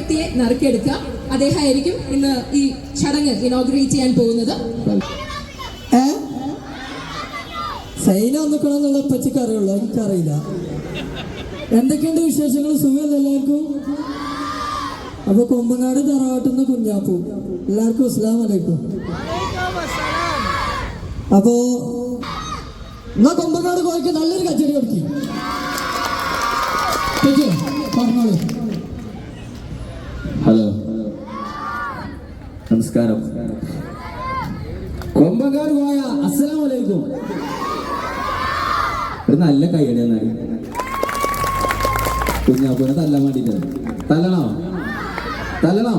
വ്യക്തിയെ നറുക്കെടുക്കുക അദ്ദേഹമായിരിക്കും ഇന്ന് ഈ ചടങ്ങ് ഇനോഗ്രേറ്റ് ചെയ്യാൻ പോകുന്നത്. സൈന ഇപ്പച്ചിക്ക് അറിയുള്ളൂ. എനിക്കറിയില്ല. എന്തൊക്കെയുണ്ട് വിശേഷങ്ങൾ? സുഖമല്ല എല്ലാവർക്കും? അപ്പൊ കൊമ്പങ്ങാട് തറവാട്ടുന്ന കുഞ്ഞാപ്പു. എല്ലാവർക്കും അസ്ലാം വലൈക്കും അപ്പോ എന്നാ കൊമ്പങ്ങാട് കോഴിക്ക് നല്ലൊരു കച്ചടി കൊടുക്കി. പറഞ്ഞോളൂ. നമസ്കാരം. കൊമ്പങ്കാട് പോയ അസലാമലൈക്കും ഒരു നല്ല കൈയടി എന്നായി കുഞ്ഞാപ്പൂനെ തല്ലാൻ വേണ്ടിട്ട്. തല്ലണോ? തല്ലണോ?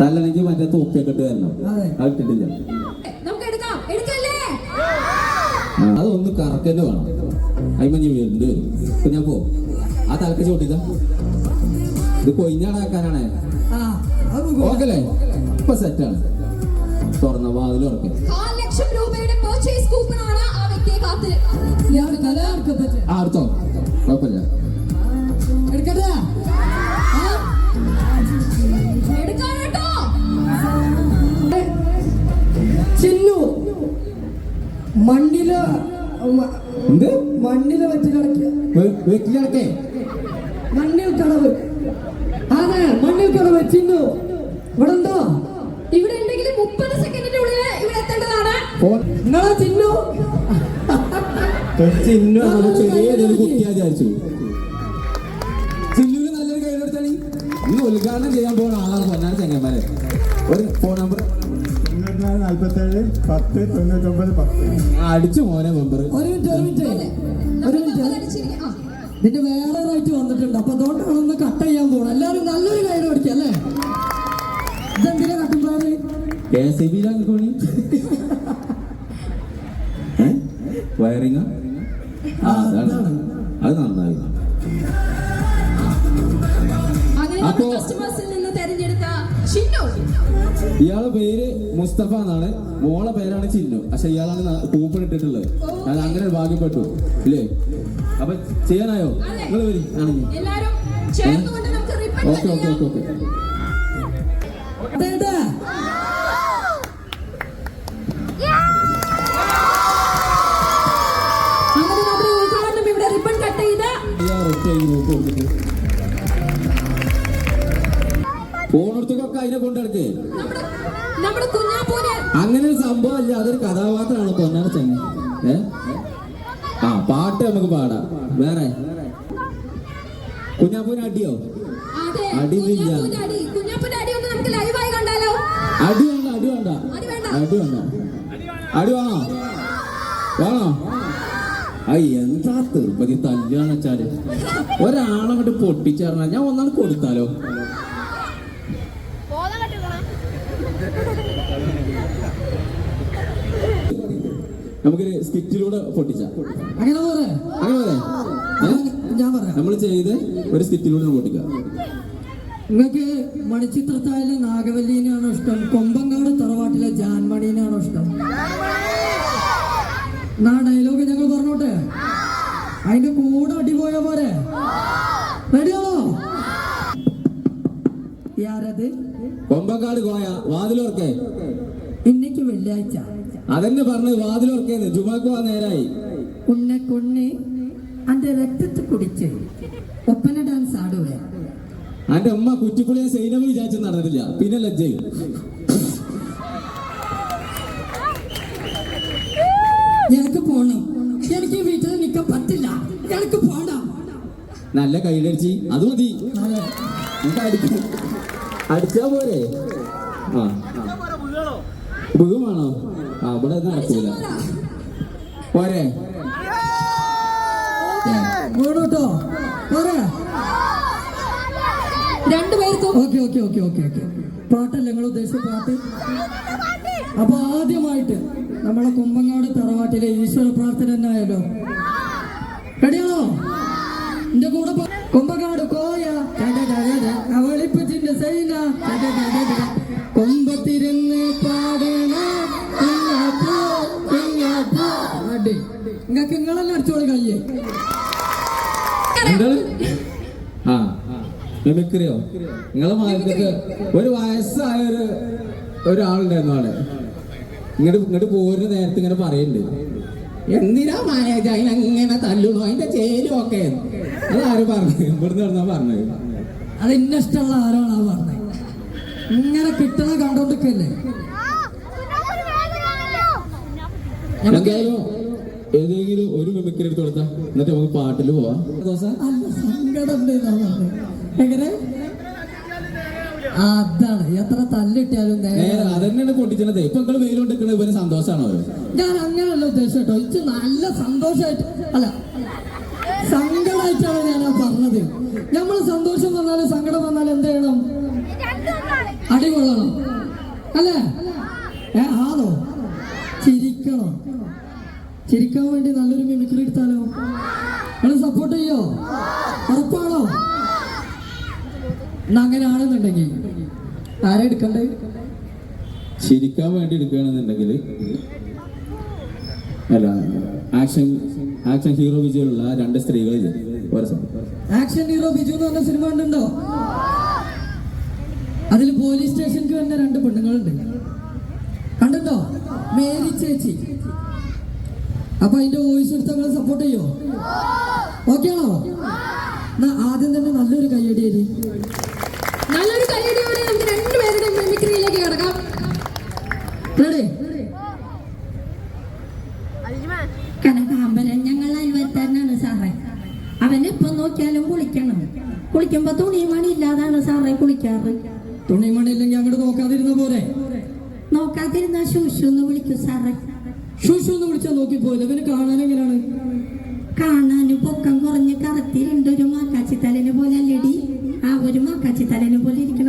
തല്ലണമെങ്കിൽ മറ്റേ തോപ്പിയൊക്കെ ഇട്ട് തരണം. അതെ. ഇട്ടിട്ടില്ല. അതൊന്ന് കറക്കന്നെ വേണം. അയിമഞ്ഞ് വരുന്നുണ്ട് കുഞ്ഞാപ്പോ ആ തലക്ക് ഇത് കൊയിഞ്ഞാടാക്കാനാണേ ഓക്കല്ലേ ഇപ്പൊ സെറ്റാണ് തുറന്ന വാതിൽ ഉറക്കെ ലക്ഷം രൂപയുടെ പർച്ചേസ് കൂപ്പണാണ് ആ വ്യക്തിയെ കാത്ത്. ഞാൻ കലാർക്ക് പറ്റേ ആ അടുത്തോ കുഴപ്പമില്ല. എടുക്കട്ടെ? ആ? എടുക്കാൻ ചിന്നു. മണ്ണിൽ എന്ത്? മണ്ണിൽ വെച്ച് കിടക്കുക വെക്കിലടക്കേ. മണ്ണിൽ കടവ് അതെ മണ്ണിൽ കടവ് ചിന്നു. ഇവിടെ ഉണ്ടോ ഇവിടെ ഉണ്ടെങ്കിൽ മുപ്പത് സെക്കൻഡിന്റെ ഉള്ളിൽ ഇവിടെ എത്തേണ്ടതാണ്. നിങ്ങളെ ചിന്നു? ചിന്നു ചെറിയൊരു കുട്ടിയാ വിചാരിച്ചു. ചിന്നുവിന് നല്ലൊരു കൈ കൊടുത്താണ് ഇന്ന് ഉദ്ഘാടനം ചെയ്യാൻ പോകുന്ന ആളാണ് പൊന്നാണ് ചെങ്ങന്മാരെ. ഒരു ഫോൺ നമ്പർ നാൽപ്പത്തേഴ് പത്ത് തൊണ്ണൂറ്റൊമ്പത് പത്ത്. അടിച്ചു മോനെ മെമ്പർ ഒരു മിനിറ്റ് ഒരു മിനിറ്റ്. ഒരു മിനിറ്റ്. അടിച്ചിരിക്കും. വേറെ റൈറ്റ് വന്നിട്ടുണ്ട്. അപ്പൊ അതുകൊണ്ടാണ് ഒന്ന് കട്ട് ചെയ്യാൻ പോകണം എല്ലാവരും നല്ലൊരു കൈഡ് പഠിക്കുക അല്ലേ? ഇതെന്തിനാ കട്ടുമ്പാറ് കെ എസ് ഇ ബിയിലാണ് കോണി വയറിങ് അതാണ്. അത് നന്നായി. അപ്പോ- നിന്ന് തെരഞ്ഞെടുത്ത ചിന്നു. ഇയാളെ പേര് മുസ്തഫ എന്നാണ്. മോളെ പേരാണ് ചിന്നു. പക്ഷെ ഇയാളാണ് കൂപ്പൺ ഇട്ടിട്ടുള്ളത് അത് അങ്ങനെ ഭാഗ്യപ്പെട്ടു. ഇല്ലേ? അപ്പൊ ചെയ്യാനായോ? നിങ്ങൾ വരി ആണെങ്കിൽ. എല്ലാരും നമുക്ക് ribbon okay okay okay okay. അതെ, അതെ. അങ്ങനെ നമ്മുടെ ഉദ്ഘാടനം ഇവിടെ റിബൺ കട്ട് ചെയ്ത്. ഫോണെടുത്തൊക്കെ അതിനെ കൊണ്ടെടുക്കേ അങ്ങനെ ഒരു സംഭവം അല്ല അതൊരു കഥാപാത്രമാണ് പൊന്നാണ് ചെങ്ങ. ഏ? ആ പാട്ട് നമുക്ക് പാടാം. വേറെ? കുഞ്ഞാപ്പൂന് അടിയോ? അടി. അടി വേണ്ട അടി വേണ്ട. അടി വേണ്ട. അടി വേണോ? വേണോ? അയ്യ എന്താ തിരുപ്പതി തല്ലുകയെന്ന് വെച്ചാൽ? ഒരാളങ്ങോട്ട് പൊട്ടിച്ചേർന്നാ ഞാൻ ഒന്നാണ് കൊടുത്താലോ? നമുക്കൊരു സ്കിറ്റിലൂടെ പൊട്ടിച്ച. അങ്ങനെ പോരെ അങ്ങനെ പോരെ ഞാൻ പറയാം നമ്മൾ ചെയ്ത് ഒരു സ്കിറ്റിലൂടെ പൊട്ടിക്കാം. നിങ്ങൾക്ക് മണിച്ചിത്രത്താഴിലെ നാഗവല്ലിനെയാണോ ഇഷ്ടം? കൊമ്പങ്കാട് തറവാട്ടിലെ ജാൻമണീനാണോ ഇഷ്ടം? എന്നാ ഡയലോഗ് ഞങ്ങൾ പറഞ്ഞോട്ടെ? അതിന്റെ കൂടെ അടിപോയ പോരെ? റെഡിയാണോ ആരത് കൊമ്പക്കാട് കോയ വാതിലോർക്കെ. ഇന്നേക്ക് വെള്ളിയാഴ്ച. അതന്നെ പറഞ്ഞ് വാതിലോർക്കേന്ന് ജുമാക്ക് പോവാൻ നേരായി. ഉന്നെ കൊണ്ണി അന്റെ രക്തത്തിൽ കുടിച്ച് ഒപ്പന ഡാൻസ് ആടുവേ. അന്റെ അമ്മ കുറ്റിപ്പുളിയെ സൈനമ വിചാരിച്ചു നടന്നില്ല പിന്നെ ലജ്ജയും എനിക്ക് പോണം. എനിക്ക് വീട്ടിൽ നിൽക്കാൻ പറ്റില്ല. എനിക്ക് പോണം. നല്ല കൈയിലടിച്ച് അത് മതി. അടിച്ചാ പോരെ? ആ. ബുഗമാണോ ഒന്നും നടക്കൂല. പോരെ. വേണോട്ടോ. പോരെ. രണ്ടുപേർക്കും okay okay okay okay okay. പാട്ടല്ല നിങ്ങൾ ഉദ്ദേശിച്ച പാട്ട്? അപ്പൊ ആദ്യമായിട്ട് നമ്മളെ കുമ്പങ്ങാട് തറവാട്ടിലെ ഈശ്വര പ്രാർത്ഥന തന്നെ ആയല്ലോ റെഡിയാണോ? എന്റെ കൂടെ കുമ്പങ്ങാട് കോയ. അവളിപ്പച്ചിന്റെ സൈന. കൊമ്പത്തിരുന്ന് കുഞ്ഞാപ്പൂ. അടി നിങ്ങൾക്ക് നിങ്ങളെല്ലാം അടിച്ചോളി കയ്യേ? എന്താണ്? ആ മിമിക്രിയോ? നിങ്ങളെ ഒരു വയസ്സായ ഒരു ഒരാളുണ്ടായിരുന്നു അവിടെ. ഇങ്ങോട്ട് ഇങ്ങോട്ട് പോരുന്ന നേരത്തെ ഇങ്ങനെ പറയുന്നുണ്ട് എന്തിനാ മാനേജ് അതിനങ്ങനെ തല്ലുന്നു? അതിന്റെ ചേരും ഒക്കെ അതാരും പറഞ്ഞു ഇവിടുന്ന് പറഞ്ഞാ പറഞ്ഞത്. അത് ഇന്ന ഇഷ്ടമുള്ള ആരാണാ പറഞ്ഞത്? ഇങ്ങനെ കിട്ടണ കണ്ടോണ്ടിരിക്കല്ലേ നമുക്ക് എന്തായാലും ഏതെങ്കിലും ഒരു മിമിക്രി എടുത്ത് കൊടുത്താ. എന്നിട്ട് നമുക്ക് പാട്ടിൽ പോവാം. എങ്ങനെ? അതാണ്. എത്ര തല്ലിട്ടാലും അതന്നെയാണ് പൊട്ടിച്ചത് ഇപ്പൊ നിങ്ങൾ വെയിൽ കൊണ്ടിരിക്കുന്നത് ഇവന് സന്തോഷമാണോ ഞാൻ അങ്ങനെയല്ല ഉദ്ദേശം കേട്ടോ. ഇത് നല്ല സന്തോഷമായിട്ട് അല്ല. സങ്കടമായിട്ടാണ് ഞാൻ പറഞ്ഞത്. നമ്മൾ സന്തോഷം വന്നാലും സങ്കടം വന്നാലും എന്ത് ചെയ്യണം? അടികൊള്ളണം. അല്ലേ? ഏ ആണോ? ചിരിക്കാൻ വേണ്ടി നല്ലൊരു മിമിക്രി എടുത്താലോ? നിങ്ങൾ സപ്പോർട്ട് ചെയ്യോ? ഉറപ്പാണോ? അങ്ങനെ ആണെന്നുണ്ടെങ്കിൽ ആരെ എടുക്കണ്ടേ? ചിരിക്കാൻ വേണ്ടി എടുക്കുകയാണെന്നുണ്ടെങ്കിൽ അല്ല ആക്ഷൻ ആക്ഷൻ ഹീറോ വിജയുള്ള രണ്ട് സ്ത്രീകൾ ആക്ഷൻ ഹീറോ ബിജു എന്ന് പറഞ്ഞ സിനിമ ഉണ്ടോ അതിൽ പോലീസ് സ്റ്റേഷനിൽ വരുന്ന രണ്ട് പെണ്ണുങ്ങളുണ്ട്. കണ്ടോ മേരി ചേച്ചി. അപ്പൊ അതിന്റെ വോയിസ് എടുത്ത് അങ്ങനെ സപ്പോർട്ട് ചെയ്യോ? ഓക്കെ ആണോ? എന്നാ ആദ്യം തന്നെ നല്ലൊരു കയ്യടി അരി നല്ലൊരു കയ്യടിയോടെ നമുക്ക് രണ്ടുപേരുടെ മിമിക്രിയിലേക്ക് കിടക്കാം. റെഡി? കനകാമ്പരൻ ഞങ്ങൾ അയൽവത്തന്നാണ് സാറേ. അവൻ എപ്പം നോക്കിയാലും കുളിക്കണം. കുളിക്കുമ്പോ തുണിമണി മണി ഇല്ലാതാണ് സാറേ കുളിക്കാറ്. തുണിമണി ഇല്ലെങ്കിൽ അങ്ങോട്ട് നോക്കാതിരുന്ന പോരെ? നോക്കാതിരുന്ന ശൂശു എന്ന് വിളിക്കും സാറേ. ഷൂഷു എന്ന് നോക്കി പോലെ ഇവന് കാണാൻ എങ്ങനെയാണ്? കാണാനും പൊക്കം കുറഞ്ഞ് കറുത്തിരുണ്ടൊരു മാക്കാച്ചി തലേനെ പോലെ അല്ലടി. ആ ഒരു മാക്കാച്ചി തലേനെ പോലെ ഇരിക്കും